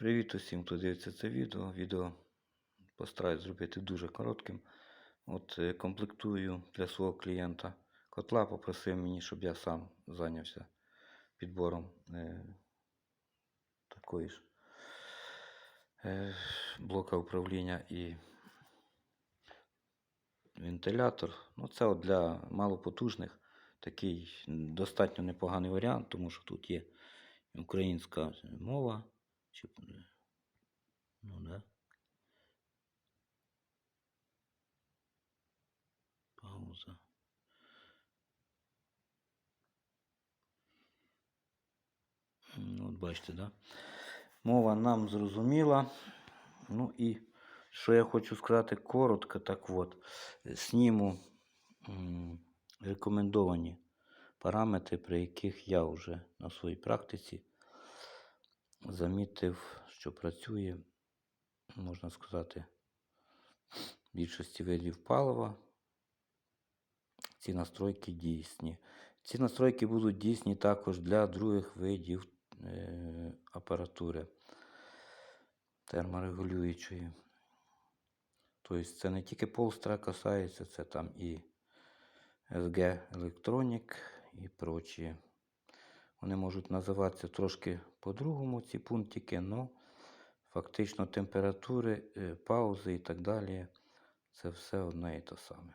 Привіт усім, хто дивиться це відео. Відео постараюсь зробити дуже коротким. От е, комплектую для свого клієнта котла. Попросив мені, щоб я сам зайнявся підбором е, такої ж е, блока управління і вентилятор. Ну, це от для малопотужних такий достатньо непоганий варіант, тому що тут є українська мова. Чи, ну, да. Пауза. Ну, от бачите, да? Мова нам зрозуміла. Ну і що я хочу сказати коротко, так от, сніму рекомендовані параметри, при яких я вже на своїй практиці замітив, що працює, можна сказати, більшості видів палива. Ці настройки дійсні. Ці настройки будуть дійсні також для других видів е, апаратури терморегулюючої. Тобто це не тільки полстра касається, це там і SG Electronic і прочі. Вони можуть називатися трошки по-другому, ці пунктики, але фактично температури, е, паузи і так далі. Це все одне і те саме.